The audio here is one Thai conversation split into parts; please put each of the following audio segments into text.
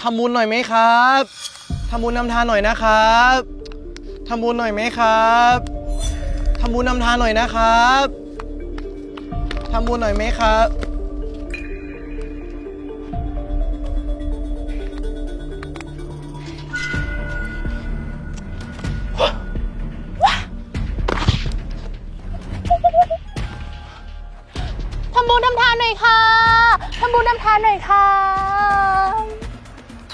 ทำบุญหน่อยไหมครับทำบุญนำทานหน่อยนะครับทำบุญหน่อยไหมครับทำบุญนำทานหน่อยนะครับทำบุญหน่อยไหมครับ ทำบุญทำทานหน่อยค่ะ ทำบุญทำทานหน่อยค่ะ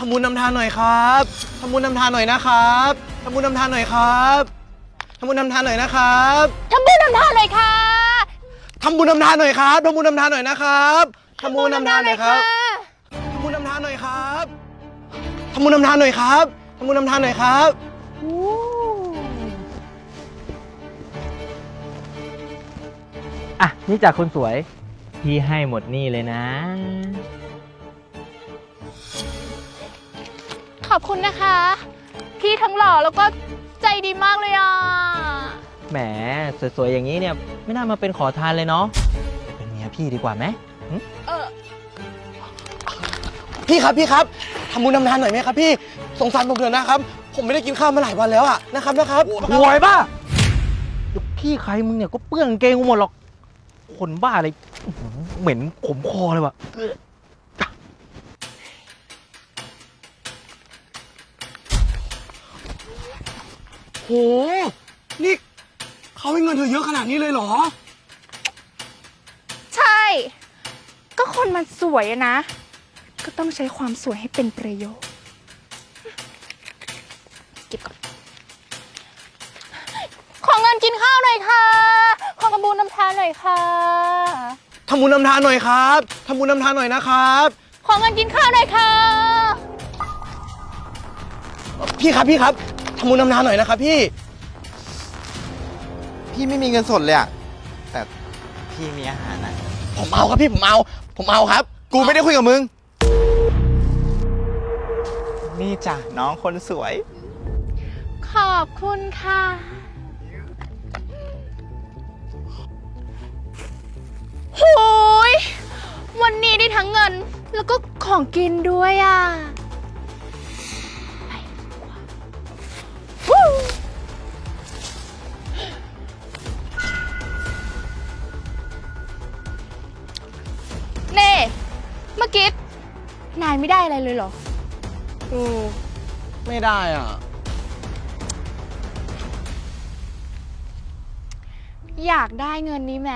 ำบุญนำทานหน่อยครับทำบุญนำทานหน่อยนะครับทำบุญนำทานหน่อยครับทำบุญนำทานหน่อยนะครับทำบุญทำทานหน่อยค่ะทำบุญนำทานหน่อยครับทำบุญนำทานหน่อยนะครับทำบุญนำทานหน่อยครับทำบุญนำทานหน่อยครับทำบุญนำทานหน่อยครับทำบุญนำทานหน่อยครับอะนี่จากคนสวย พี่ให้หมดนี่เลยนะ ขอบคุณนะคะ พี่ทั้งหล่อแล้วก็ใจดีมากเลยอะ แหมสวยๆอย่างนี้เนี่ย ไม่น่ามาเป็นขอทานเลยเนาะเป็นเมียพี่ดีกว่าไหมเออ พี่ครับพี่ครับทำบุญนำทานหน่อยไหมครับพี่สงสารผมเถอะนะครับ ผมไม่ได้กินข้าวมาหลายวันแล้วอะนะครับนะครับหวยบ้าเดี๋ยวพี่ใครมึงเนี่ยก็เปื้อนกางเกงกูหมดหรอกคนบ้าอะไรอื้อหือเหม็นขมคอเลยว่ะ นี่เขาให้เงินเธอเยอะขนาดนี้เลยเหรอ ใช่ ก็คนมันสวยอะนะ ก็ต้องใช้ความสวยให้เป็นประโยชน์เก็บก่อน ขอเงินกินข้าวหน่อยค่ะ ขอกระบูนน้ำทานหน่อยค่ะ ทำบุญนำทานหน่อยครับ ทำบุญนำทานหน่อยนะครับ ขอเงินกินข้าวหน่อยค่ะ พี่ครับพี่ครับ ทำบุญนำทานหน่อยนะครับพี่ พี่ไม่มีเงินสดเลยอะแต่พี่มีอาหารนะผมเอาครับพี่ผมเอา ผมเอาครับ กูไม่ได้คุยกับมึง นี่จ้ะน้องคนสวย ขอบคุณค่ะโหยวันนี้ได้ทั้งเงิน แล้วก็ของกินด้วยอะ ไม่ได้อะไรเลยเหรอ อืมไม่ได้อะ อยากได้เงินนี้ไหม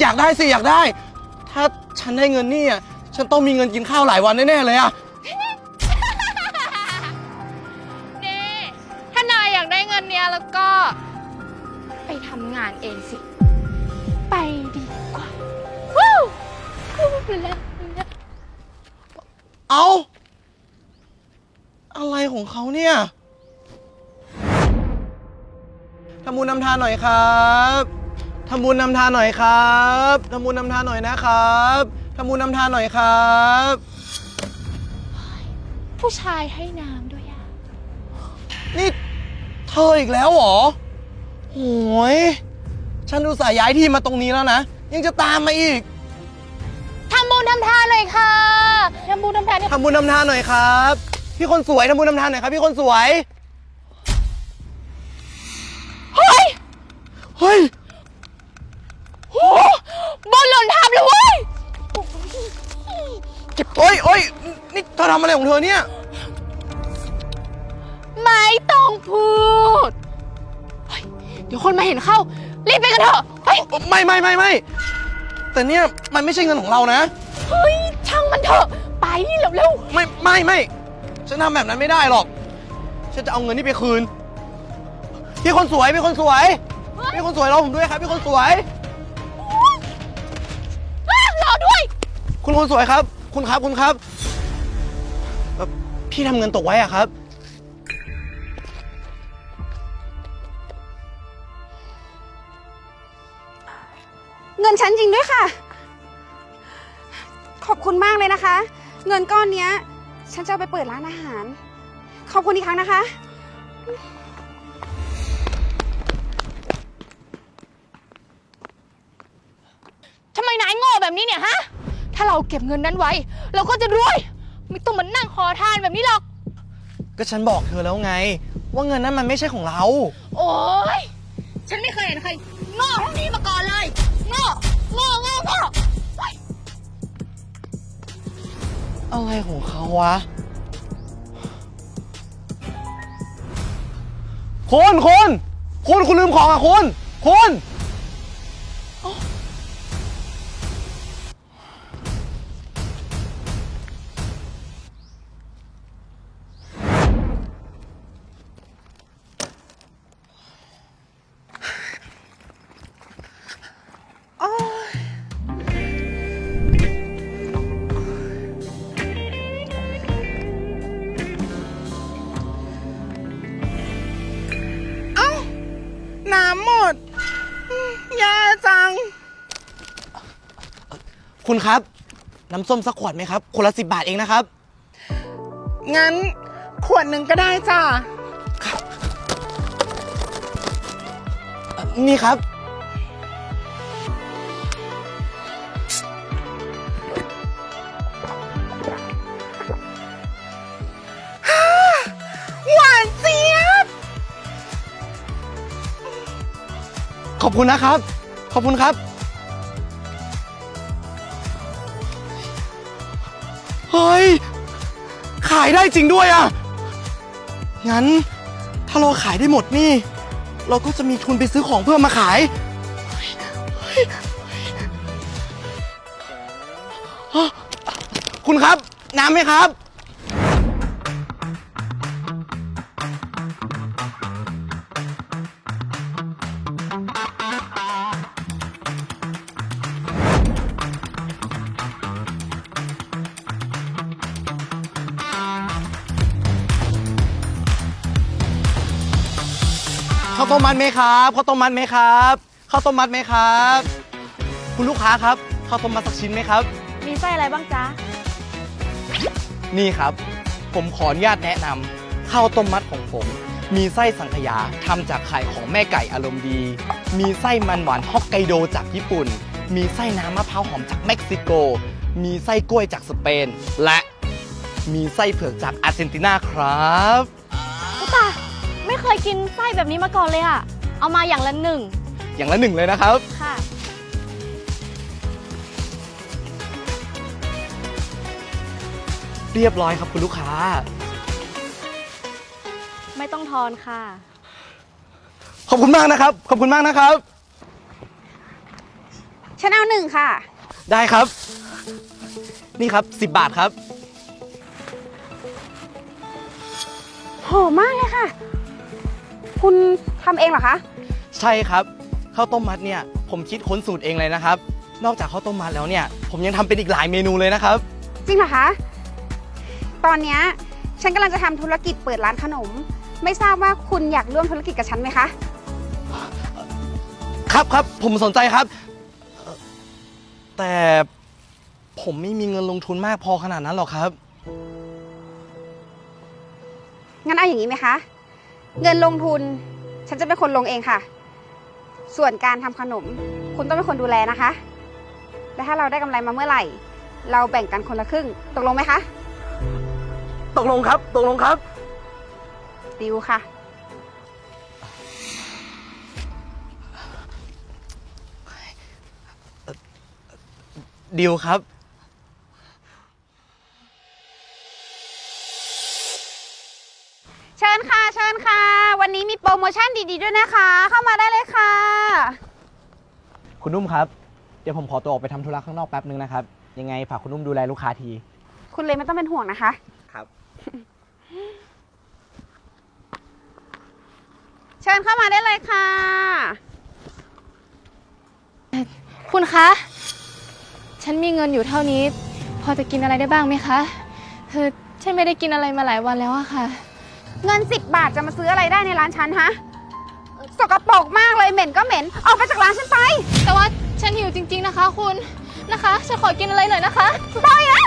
อยากได้สิ อยากได้ ถ้าฉันได้เงินนี่อะฉันต้องมีเงินกินข้าวหลายวันแน่ ๆ เลยอะ เน่ถ้านายอยากได้เงินเนี้ยแล้วก็ ไปทำงานเองสิ ไปดีกว่า วู้วู้ไปแล้วไปแล้ว เอาอะไรของเขาเนี่ยทำบุญนำทานหน่อยครับทำบุญนำทานหน่อยครับทำบุญนำทานหน่อยนะครับทำบุญนำทานหน่อยครับ ผู้ชายให้น้ำด้วยอะนี่เธออีกแล้วเหรอโหยฉันดูสายย้ายที่มาตรงนี้แล้วนะ ยังจะตามมาอีก ทำบุญทำทานหน่อยค่ะทำบุญทำทานเนี่ยทำบุญนำทานหน่อยครับ พี่คนสวยทำบุญนำทานหน่อยครับ พี่คนสวย เฮ้ยเฮ้ยโหบนหล่นทับเลยเว้ยโอ้ยโอ้ยนี่เธอทำอะไรของเธอเนี่ย ไม่ต้องพูดเฮ้ยเดี๋ยวคนมาเห็นเข้า รีบไปกันเถอะเฮ้ย ไม่ไม่ไม่ไม่แต่เนี่ยมันไม่ใช่เงินของเรานะ เฮ้ย ช่างมันเถอะ ไปเร็วไม่ไม่ไม่ฉันทำแบบนั้นไม่ได้หรอก ฉันจะเอาเงินนี่ไปคืน พี่คนสวยพี่คนสวย พี่คนสวยรอผมด้วยครับ พี่คนสวย ๆอะรอด้วย คุณคนสวยครับ คุณครับคุณครับเอ่อพี่ทำเงินตกไว้อะครับ เงินฉันจริงด้วยค่ะข อบคุณมากเลยนะคะ เงินก้อนเนี้ย ฉันจะเอาไปเปิดร้านอาหาร ขอบคุณอีกครั้งนะคะ ทำไมนายโง่แบบนี้เนี่ยฮะ ถ้าเราเก็บเงินนั้นไว้ เราก็จะรวย ไม่ต้องมาก็ฉันบอกเธอแล้วไง ว่าเงินนั้นมันไม่ใช่ของเรา โอ๊ยฉันไม่เคยเห็นใครโง่เท่านี้มาก่อนเลย โง่ โง่ โง่โง่ อะไรของเขาวะ คุณ คุณ คุณ คุณลืมของอะคุณ คุณ คุณครับ น้ำส้มสักขวดไหมครับคนละสิบบาทเองนะครับ งั้นขวดหนึ่งก็ได้จ้ะนี่ครับ หวานเจี๊ยบ ขอบคุณนะครับ ขอบคุณครับ เฮ้ย ขายได้จริงด้วยอะงั้นถ้าเราขายได้หมดนี่ เราก็จะมีทุนไปซื้อของเพิ่มมาขายเฮ้ยเฮ้ยคุณครับ น้ำไหมครับาวต้มมัดไหมครับข้าวต้มมัดไหมครับข้าวต้มมัดไหมครับ คุณลูกค้าครับข้าวต้มมัดสักชิ้นไหมครับ มีไส้อะไรบ้างจ๊ะ นี่ครับ ผมขออนุญาตแนะนำข้าวต้มมัดของผม มีไส้สังขยาทำจากไข่ของแม่ไก่อารมณ์ดี มีไส้มันหวานฮอกไกโดจากญี่ปุ่น มีไส้น้ำมะพร้าวหอมจากเม็กซิโก มีไส้กล้วยจากสเปน และมีไส้เผือกจากอาร์เจนตินาครับอุยตายไม่ เคยกินไส้แบบนี้มาก่อนเลยอะเอามาอย่างละหนึ่งอย่างละหนึ่งเลยนะครับ ค่ะ เรียบร้อยครับคุณลูกค้า ไม่ต้องทอนค่ะ ขอบคุณมากนะครับ ขอบคุณมากนะครับ ฉันเอาหนึ่งค่ะ ได้ครับ นี่ครับ 10 บาทครับ หอมมากเลยค่ะ คุณทำเองเหรอคะ ใช่ครับข้าวต้มมัดเนี่ยผมคิดค้นสูตรเองเลยนะครับ นอกจากข้าวต้มมัดแล้วเนี่ย ผมยังทำเป็นอีกหลายเมนูเลยนะครับ จริงเหรอคะ ตอนเนี้ยฉันกำลังจะทำธุรกิจเปิดร้านขนม ไม่ทราบว่าคุณอยากร่วมธุรกิจกับฉันไหมคะ ครับครับผมสนใจครับเอ่อแต่ผมไม่มีเงินลงทุนมากพอขนาดนั้นหรอกครับ งั้นเอาอย่างนี้ไหมคะ เงินลงทุน ฉันจะเป็นคนลงเองค่ะ ส่วนการทำขนม คุณต้องเป็นคนดูแลนะคะ และถ้าเราได้กำไรมาเมื่อไหร่ เราแบ่งกันคนละครึ่ง ตกลงไหมคะ ตกลงครับ ตกลงครับ ดิวค่ะ ดิวครับ โปรโมชั่นดีๆด้วยนะคะ เข้ามาได้เลยค่ะ คุณนุ่มครับ เดี๋ยวผมขอตัวออกไปทำธุระข้างนอกแป๊บนึงนะครับ ยังไงฝากคุณนุ่มดูแลลูกค้าที คุณเลยไม่ต้องเป็นห่วงนะคะ ครับ เชิญเข้ามาได้เลยค่ะ คุณคะ ฉันมีเงินอยู่เท่านี้ พอจะกินอะไรได้บ้างไหมคะ คือฉันไม่ได้กินอะไรมาหลายวันแล้วอะค่ะ เงิน 10 บาทจะมาซื้ออะไรได้ในร้านฉันฮะ สกปรกมากเลยเหม็นก็เหม็น ออกไปจากร้านฉันไป แต่ว่าฉันหิวจริง ๆนะคะ คุณนะคะ ฉันขอกินอะไรหน่อยนะคะไปนะ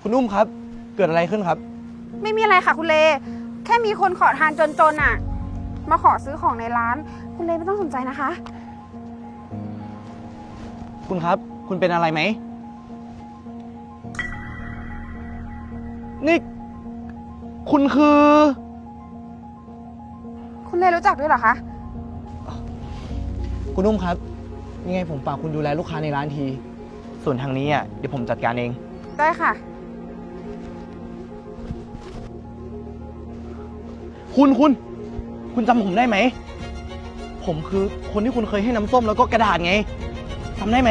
คุณนุ่มครับ เกิดอะไรขึ้นครับ ไม่มีอะไรค่ะคุณเล แค่มีคนขอทานจนๆอะ มาขอซื้อของในร้าน คุณเลไม่ต้องสนใจนะคะ คุณครับ คุณเป็นอะไรไหม นี่ คุณคือ คุณเนรู้จักด้วยเหรอคะ คุณนุ่มครับ ยังไงผมฝากคุณดูแลลูกค้าในร้านที ส่วนทางนี้อะเดี๋ยวผมจัดการเอง ได้ค่ะ คุณคุณ คุณจำผมได้ไหม ผมคือคนที่คุณเคยให้น้ำส้มแล้วก็กระดาษไงจำได้ไหม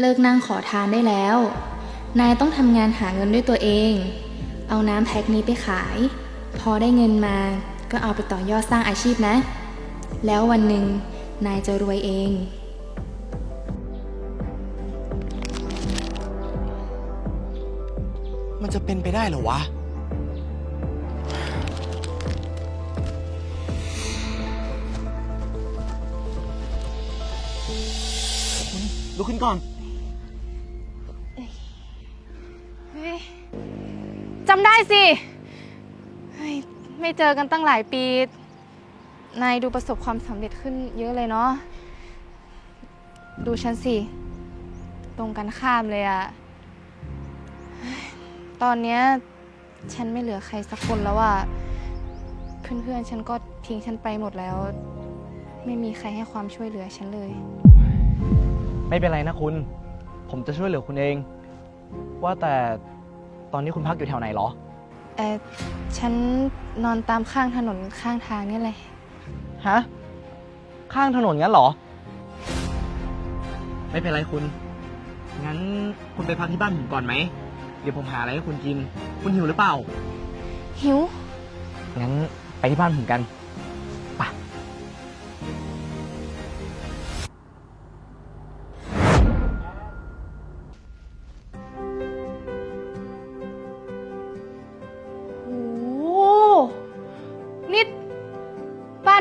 เลิกนั่งขอทานได้แล้ว นายต้องทำงานหาเงินด้วยตัวเอง เอาน้ำแพ็คนี้ไปขาย พอได้เงินมาก็เอาไปต่อยอดสร้างอาชีพนะ แล้ววันหนึ่งนายจะรวยเองมันจะเป็นไปได้เหรอวะ ลุกขึ้นก่อน จำได้สิเฮ้ยไม่เจอกันตั้งหลายปี นายดูประสบความสำเร็จขึ้นเยอะเลยเนาะ ดูฉันสิ ตรงกันข้ามเลยอะเฮ้ยตอนเนี้ยฉันไม่เหลือใครสักคนแล้วอะเพื่อนๆ ฉันก็ทิ้งฉันไปหมดแล้ว ไม่มีใครให้ความช่วยเหลือฉันเลย ไม่เป็นไรนะคุณ ผมจะช่วยเหลือคุณเอง ว่าแต่ ตอนนี้คุณพักอยู่แถวไหนเหรอ เออฉันนอนตามข้างถนนข้างทางนี่เลย ฮะ ข้างถนนงั้นเหรอ ไม่เป็นไรคุณ งั้นคุณไปพักที่บ้านผมก่อนไหม เดี๋ยวผมหาอะไรให้คุณกิน คุณหิวหรือเปล่า หิว งั้นไปที่บ้านผมกัน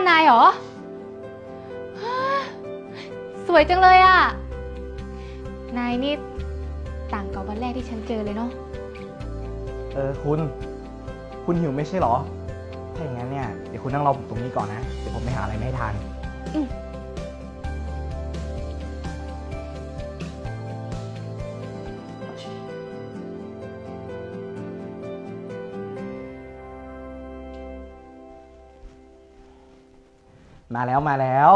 นนายเหรอฮะสวยจังเลยอะนายนี่ต่างกับวันแรกที่ฉันเจอเลยเนาะ เออคุณ คุณหิวไม่ใช่เหรอ ถ้าอย่างนั้นเนี่ย เดี๋ยวคุณนั่งรอผมตรงนี้ก่อนนะ เดี๋ยวผมไปหาอะไรมาให้ทาน อืม มาแล้วมาแล้ว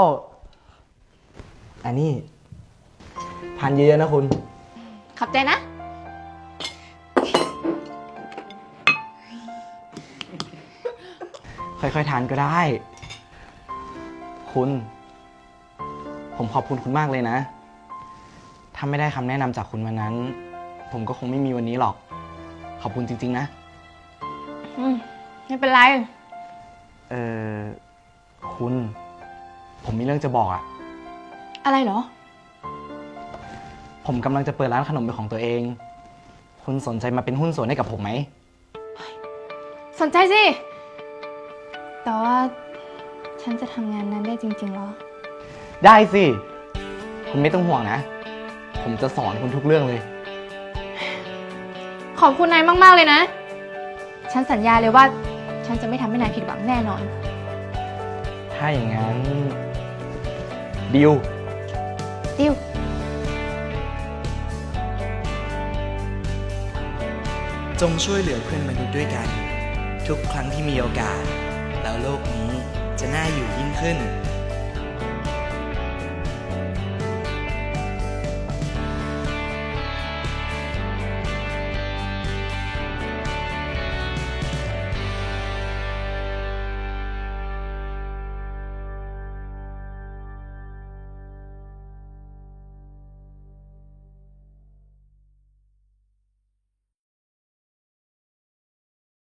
อันนี้ทานเยอะๆนะคุณ ขอบใจนะ ค่อยๆทานก็ได้ คุณ ผมขอบคุณคุณมากเลยนะ ถ้าไม่ได้คำแนะนำจากคุณวันนั้น ผมก็คงไม่มีวันนี้หรอก ขอบคุณจริง ๆ นะ อืม ไม่เป็นไร เออคุณ ผมมีเรื่องจะบอกอะอะไรเหรอ ผมกำลังจะเปิดร้านขนมเป็นของตัวเอง คุณสนใจมาเป็นหุ้นส่วนให้กับผมไหม สนใจสิ แต่ว่าฉันจะทำงานนั้นได้จริงๆเหรอ ได้สิ คุณไม่ต้องห่วงนะ ผมจะสอนคุณทุกเรื่องเลย ขอบคุณนายมากๆเลยนะ ฉันสัญญาเลยว่า ฉันจะไม่ทำให้นายผิดหวังแน่นอน ถ้าอย่างนั้น ดิว ดิว จงช่วยเหลือเพื่อนมนุษย์ด้วยกัน ทุกครั้งที่มีโอกาส แล้วโลกนี้จะน่าอยู่ยิ่งขึ้น